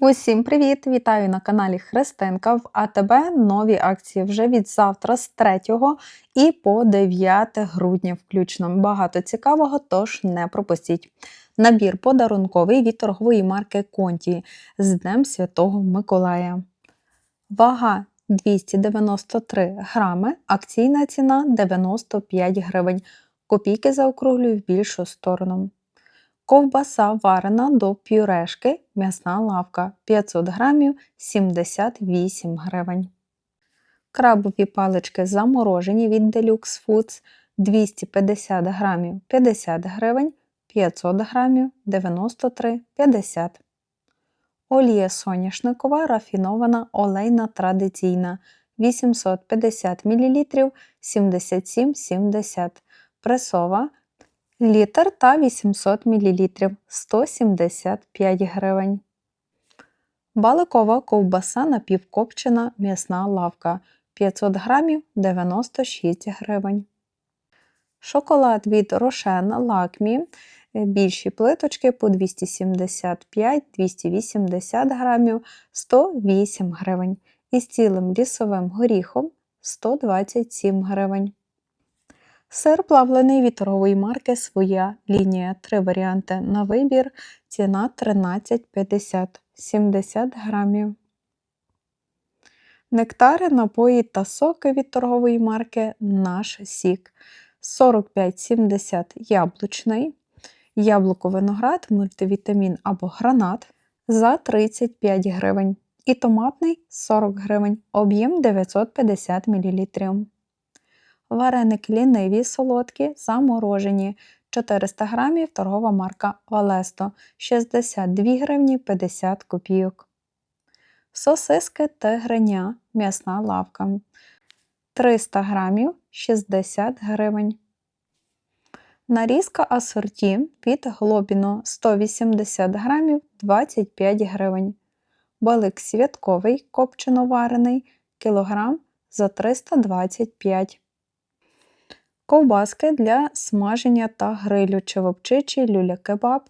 Усім привіт! Вітаю на каналі Христинка. В АТБ нові акції вже від завтра з 3 і по 9 грудня включно. Багато цікавого, тож не пропустіть. Набір подарунковий від торгової марки Конті з Днем Святого Миколая. Вага 293 грами, акційна ціна 95 гривень. Копійки заокруглюю в більшу сторону. Ковбаса варена до пюрешки, м'ясна лавка 500 грамів 78 гривень. Крабові палички заморожені від Deluxe Foods 250 грамів 50 гривень, 500 грамів 93,50 Олія соняшникова рафінована олейна традиційна 850 мл 77,70 Пресова літр та 800 мл 175 гривень. Баликова ковбаса напівкопчена м'ясна лавка 500 грамів 96 гривень. Шоколад від Рошен Лакмі. Більші плиточки по 275-280 грамів 108 гривень. Із цілим лісовим горіхом 127 гривень. Сир плавлений від торгової марки Своя лінія. Три варіанти на вибір. Ціна 13,50 70 грамів. Нектари, напої та соки від торгової марки Наш Сік. 45,70 яблучний. Яблуко виноград, мультивітамін або гранат за 35 гривень. І томатний 40 гривень, об'єм 950 мл. Вареники ліниві солодкі, заморожені 400 грамів торгова марка Валесто 62 гривні 50 копійок. Сосиски тигриня м'ясна лавка 300 грамів 60 гривень. Нарізка асорті від глобіно 180 грамів 25 гривень. Балик святковий копчено варений кілограм за 325 Ковбаски для смаження та грилю чевопчичі люля-кебаб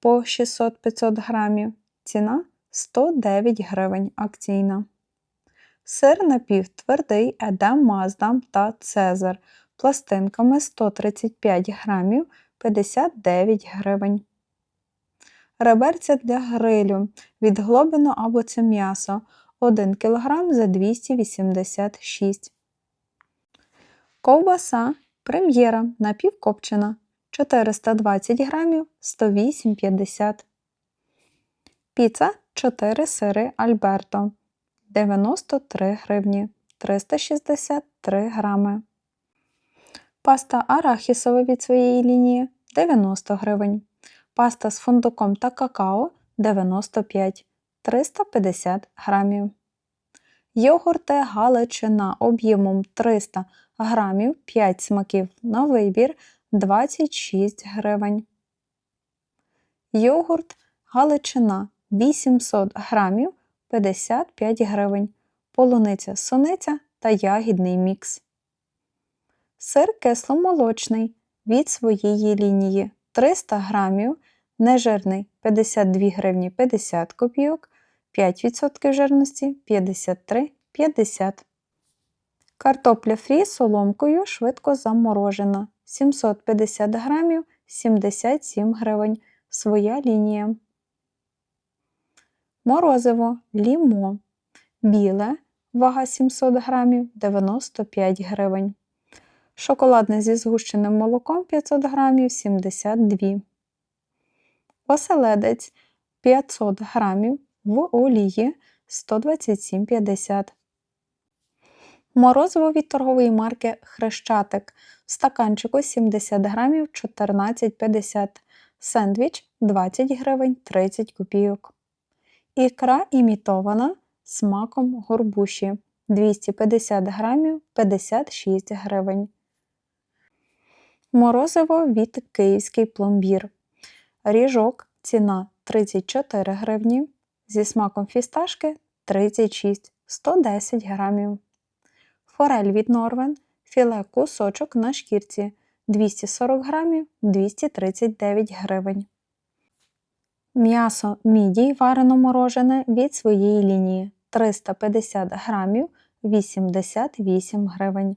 по 600-500 грамів. Ціна 109 гривень акційна. Сир напівтвердий Едем Маздам та Цезар пластинками 135 грамів 59 гривень. Реберця для грилю від глобину або це м'ясо 1 кг за 286 Ковбаса Прем'єра напівкопчена 420 грамів 108,50 Піца 4 сири Альберто 93 гривні 363 грами. Паста арахісова від своєї лінії 90 гривень. Паста з фундуком та какао 95 350 грамів. Йогурти Галичина об'ємом 300 грамів 5 смаків на вибір 26 гривень. Йогурт Галичина 800 грамів 55 гривень. Полуниця суниця та ягідний мікс. Сир кисломолочний від своєї лінії 300 грамів, нежирний 52 гривні 50 копійок, 5% жирності 53,50 Картопля фрі соломкою швидко заморожена. 750 грамів 77 гривень. Своя лінія. Морозиво лімо. Біле. Вага 700 грамів 95 гривень. Шоколадне зі згущеним молоком 500 грамів 72. Оселедець 500 грамів в олії 127,50 Морозиво від торгової марки Хрещатик в стаканчику 70 грамів 14,50 Сендвіч 20 гривень 30 копійок. Ікра імітована смаком горбуші 250 грамів 56 гривень. Морозиво від Київський пломбір. Ріжок ціна 34 гривні. Зі смаком фісташки 36 110 грамів форель від Норвен, філе кусочок на шкірці 240 грамів 239 гривень. М'ясо мідій варено морожене від своєї лінії 350 грамів 88 гривень.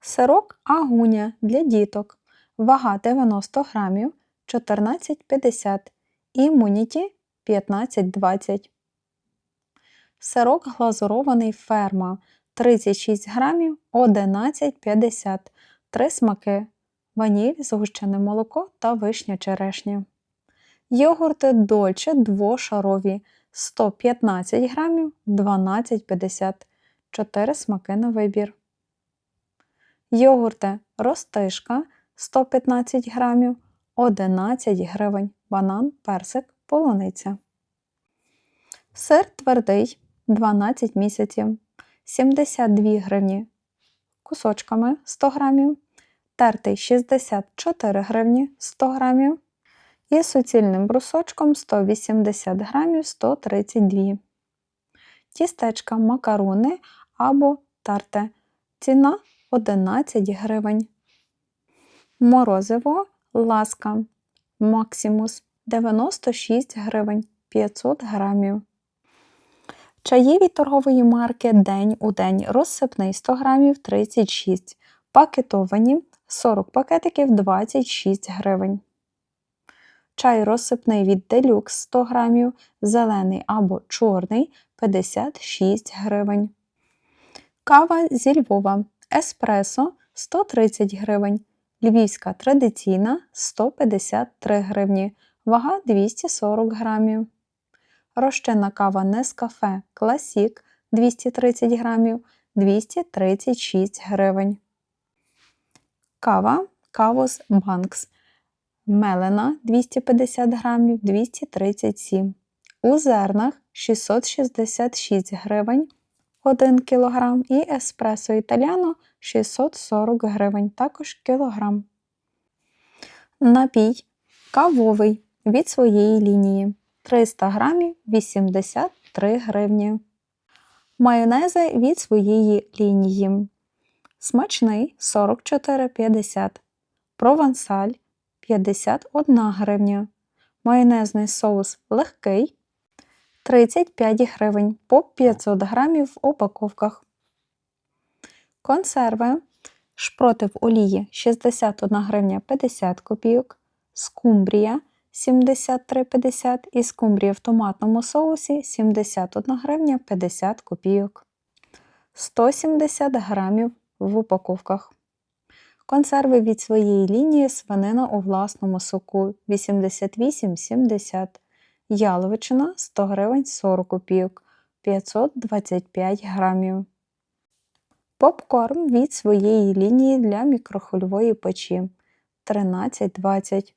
Сирок агуня для діток. Вага 90 грамів 14,50 імуніті 15,20. Сирок глазурований ферма 36 грамів 11,50. Три смаки. Ваніль, згущене молоко та вишня черешня. Йогурти Дольче двошарові 115 грамів 12,50. 4 смаки на вибір. Йогурти Ростишка 115 грамів 11 гривень. Банан, персик, полуниця. Сир твердий 12 місяців 72 гривні. Кусочками 100 грамів. Тертий 64 гривні 100 грамів. І суцільним брусочком 180 грамів 132. Тістечка макарони або тарте. Ціна 11 гривень. Морозиво ласка Максимус 96 гривень 500 грамів. Чаї від торгової марки День у день розсипний 100 грамів 36 Пакетовані 40 пакетиків 26 гривень. Чай розсипний від Deluxe 100 грамів, зелений або чорний 56 гривень. Кава зі Львова Еспресо 130 гривень. Львівська традиційна 153 гривні, вага 240 грамів. Розчинна кава Нескафе Класік 230 грамів 236 гривень. Кава Кавус Банкс Мелена 250 грамів 237 У зернах 666 гривень 1 кг і еспресо італіано 640 гривень, також кілограм. Напій кавовий від своєї лінії 300 грамів 83 гривні. Майонези від своєї лінії. Смачний 44,50. Провансаль 51 гривня. Майонезний соус легкий 35 гривень по 500 грамів в упаковках. Консерви. Шпроти в олії 61 гривня 50 копійок. Скумбрія 73,50 і скумбрія в томатному соусі 71 гривня 50 копійок. 170 грамів в упаковках. Консерви від своєї лінії свинина у власному соку 88,70 Яловичина 100 гривень 40 копійок 525 грамів. Попкорн від своєї лінії для мікрохвильової печі 13,20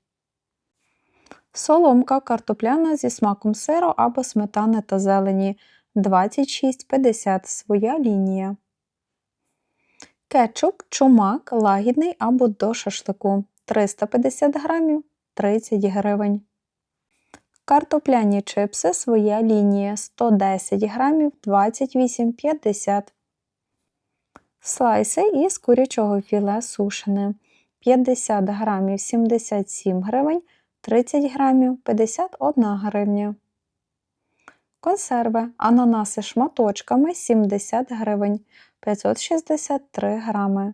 Соломка картопляна зі смаком сиру або сметани та зелені. 26,50 своя лінія. Кетчуп чумак лагідний або до шашлику. 350 грамів 30 гривень. Картопляні чипси своя лінія. 110 грамів 28,50 Слайси із курячого філе сушене. 50 грамів 77 гривень 30 грамів 51 гривня. Консерви ананаси шматочками 70 гривень 563 грами.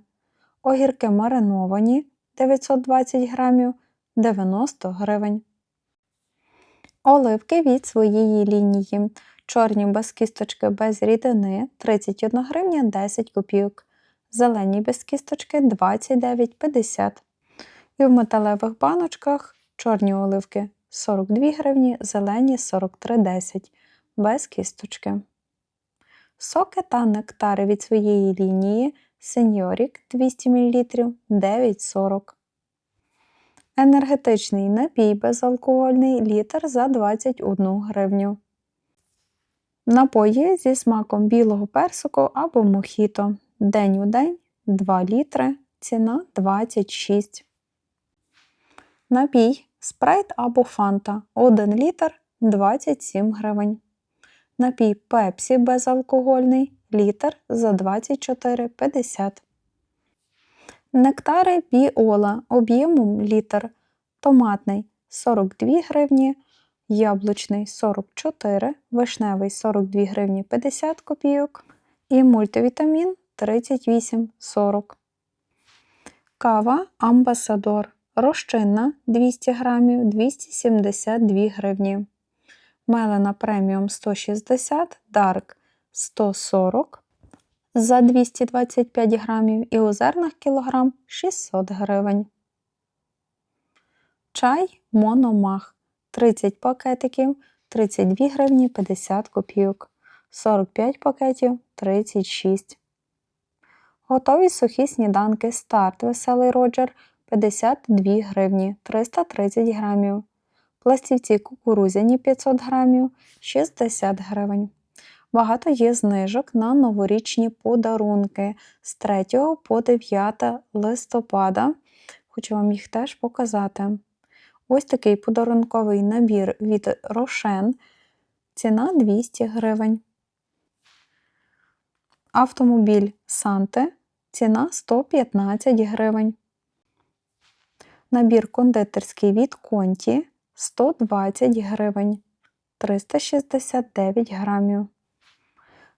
Огірки мариновані 920 грамів 90 гривень. Оливки від своєї лінії. Чорні без кісточки без рідини 31 гривня 10 копійок. Зелені без кісточки 29,50. І в металевих баночках чорні оливки 42 гривні, зелені 43,10 без кісточки. Соки та нектари від своєї лінії Сеньорік 200 мл 9,40 Енергетичний напій безалкогольний літр за 21 гривню. Напої зі смаком білого персику або мохіто. День у день 2 літри. Ціна 26. Напій спрайт або фанта 1 літр 27 гривень. Напій пепсі безалкогольний літр за 24,50 Нектари біола об'ємом літр. Томатний 42 гривні, яблучний 44, вишневий 42 гривні 50 копійок і мультивітамін 38,40. Кава Амбасадор розчинна 200 грамів 272 гривні. Мелена преміум 160, Дарк 140 за 225 грамів і у зернах кілограм 600 гривень. Чай Мономах 30 пакетиків 32 гривні 50 копійок, 45 пакетів 36. Готові сухі сніданки старт Веселий Роджер 52 гривні 330 грамів. Пластівці кукурузяні 500 грамів 60 гривень. Багато є знижок на новорічні подарунки з 3 по 9 листопада. Хочу вам їх теж показати. Ось такий подарунковий набір від Рошен. Ціна 200 гривень. Автомобіль Санте. Ціна 115 гривень. Набір кондитерський від Конті 120 гривень 369 грамів.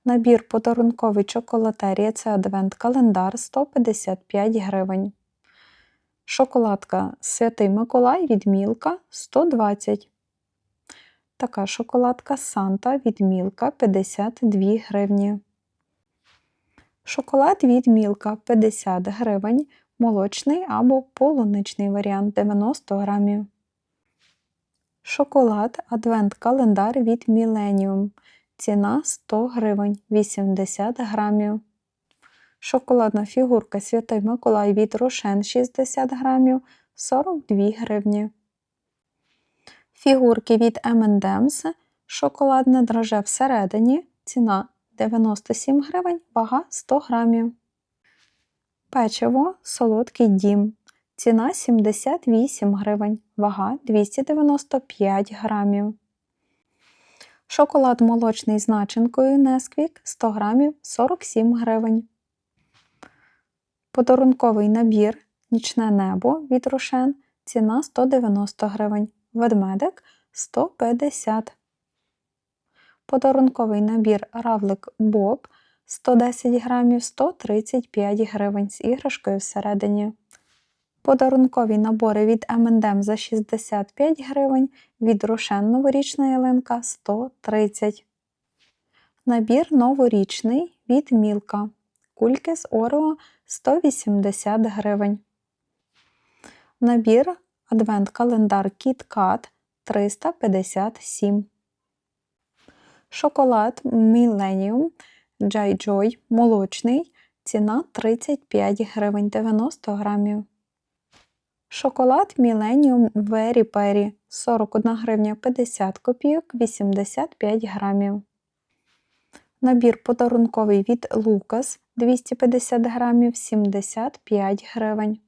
Набір подарунковий чоколатерія це адвент-календар 155 гривень. Шоколадка Святий Миколай від Мілка 120. Така шоколадка Санта від Мілка 52 гривні. Шоколад від Мілка 50 гривень, молочний або полуничний варіант 90 грамів. Шоколад Адвент-календар від Millennium. Ціна 100 гривень 80 грамів. Шоколадна фігурка Святий Миколай від Рошен 60 грамів 42 гривні. Фігурки від M&M's. Шоколадне драже всередині. Ціна 97 гривень, вага 100 грамів. Печиво солодкий дім. Ціна 78 гривень, вага 295 грамів. Шоколад молочний з начинкою Несквік 100 грамів 47 гривень. Подарунковий набір Нічне небо від Рошен. Ціна 190 гривень. Ведмедик 150 Подарунковий набір Равлик Боб 110 грамів 135 гривень з іграшкою всередині. Подарункові набори від M&M за 65 гривень, від Рошен новорічна ялинка 130. Набір новорічний від Мілка. Кульки з Орео 180 гривень. Набір Адвент-календар KitKat 357. Шоколад Millennium Jai Joy молочний. Ціна 35 гривень 90 грамів. Шоколад Millennium Very Perry 41 гривня 50 копійок 85 грамів. Набір подарунковий від Lucas 250 грамів 75 гривень.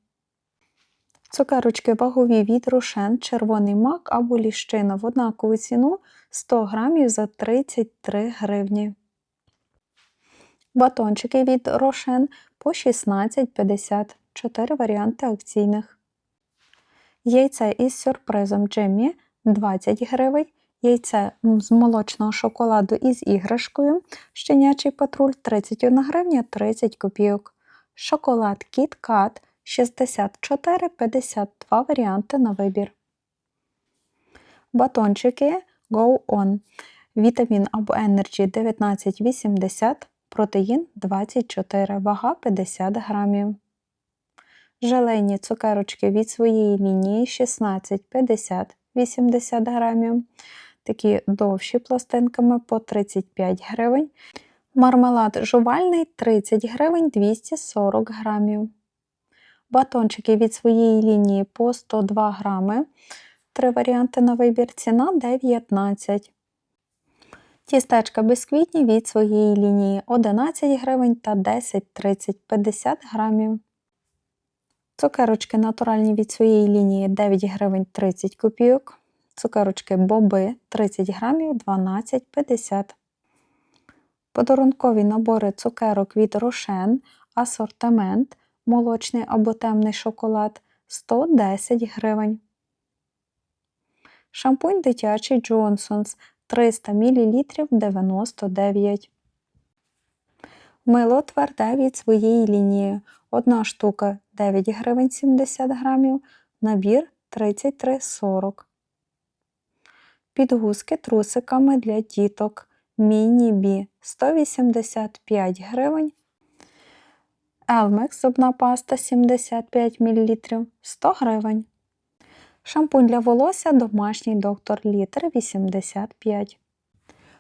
Цукерочки вагові від Рошен, червоний мак або ліщина в однакову ціну 100 грамів за 33 гривні. Батончики від Рошен по 16,50 4 варіанти акційних. Яйце із сюрпризом Джиммі 20 гривень. Яйце з молочного шоколаду із іграшкою. Щенячий патруль 31 гривня 30 копійок. Шоколад Кіт Кат 64,52 варіанти на вибір. Батончики Go On. Вітамін або Energy 1980, протеїн 24, вага 50 грамів. Желейні цукерочки від своєї лінії 16, 50, 80 грамів. Такі довші пластинками по 35 гривень. Мармелад жувальний 30 гривень 240 грамів. Батончики від своєї лінії по 102 грами. Три варіанти на вибір. Ціна 19. Тістечка бісквітні від своєї лінії 11 гривень та 10-30 50 грамів. Цукерочки натуральні від своєї лінії 9 гривень 30 копійок. Цукерочки боби 30 грамів 12,50. Подарункові набори цукерок від Рошен, асортимент, молочний або темний шоколад 110 гривень. Шампунь дитячий Johnson's 300 мл 99. Мило тверде від своєї лінії. Одна штука 9 гривень 70 грамів, набір 33,40. Підгузки трусиками для діток. Міні-бі 185 гривень. Елмекс зубна паста 75 мл 100 гривень. Шампунь для волосся домашній доктор літр 85.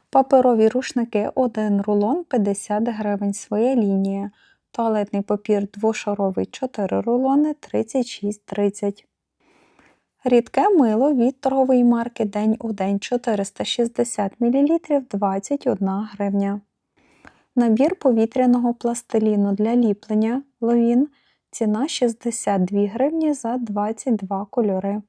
Паперові рушники 1 рулон 50 гривень своя лінія. Туалетний папір двошаровий 4 рулони 36,30. Рідке мило від торгової марки День у день 460 мл 21 гривня. Набір повітряного пластиліну для ліплення ловін. Ціна 62 гривні за 22 кольори.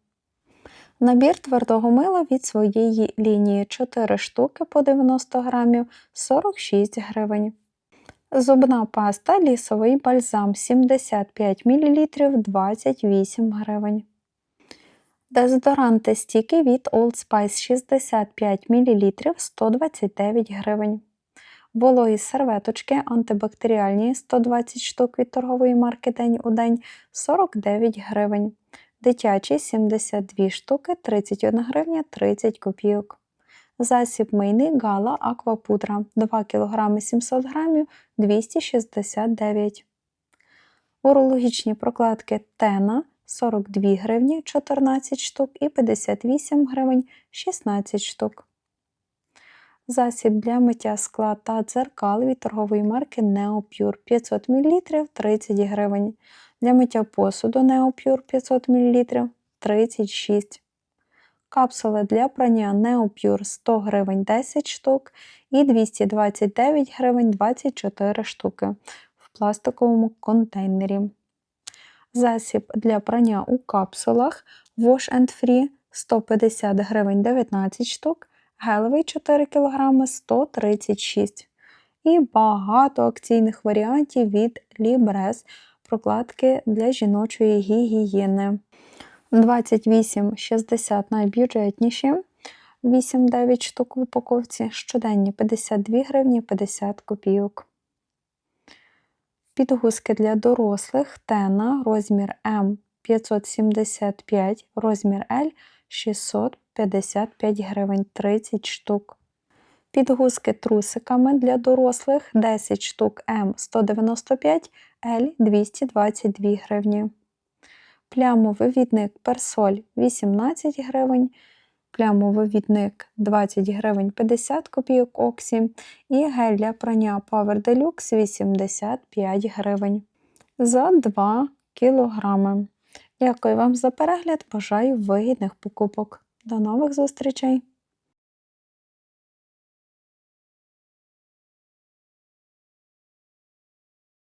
Набір твердого мила від своєї лінії 4 штуки по 90 грамів 46 гривень. Зубна паста лісовий бальзам 75 мл 28 гривень. Дезодоранти стіки від Old Spice 65 мл 129 гривень. Вологі серветочки антибактеріальні 120 штук від торгової марки День у день 49 гривень. Дитячі 72 штуки 31 гривня 30 копійок. Засіб мийний гала аквапудра 2 кг 700 г 269 Урологічні прокладки Тена 42 гривні 14 штук і 58 гривень 16 штук. Засіб для миття скла та дзеркал від торгової марки Neopure 500 мл 30 гривень. Для миття посуду Neopure 500 мл 36 Капсули для прання Neopure 100 гривень 10 штук і 229 гривень 24 штуки в пластиковому контейнері. Засіб для прання у капсулах Wash and Free 150 гривень 19 штук, гелевий 4 кг 136 І багато акційних варіантів від Libres прокладки для жіночої гігієни. 28,60 найбюджетніші, 8-9 штук в упаковці, щоденні 52 гривні 50 копійок. Підгузки для дорослих Тена розмір М 575, розмір L 655 гривень 30 штук. Підгузки трусиками для дорослих 10 штук М 195, L 222 гривні. Плямовий відник персоль 18 гривень, плямовий відник 20 гривень 50 копійок Оксі і гель для прання Power Deluxe 85 гривень за 2 кілограми. Дякую вам за перегляд, бажаю вигідних покупок. До нових зустрічей!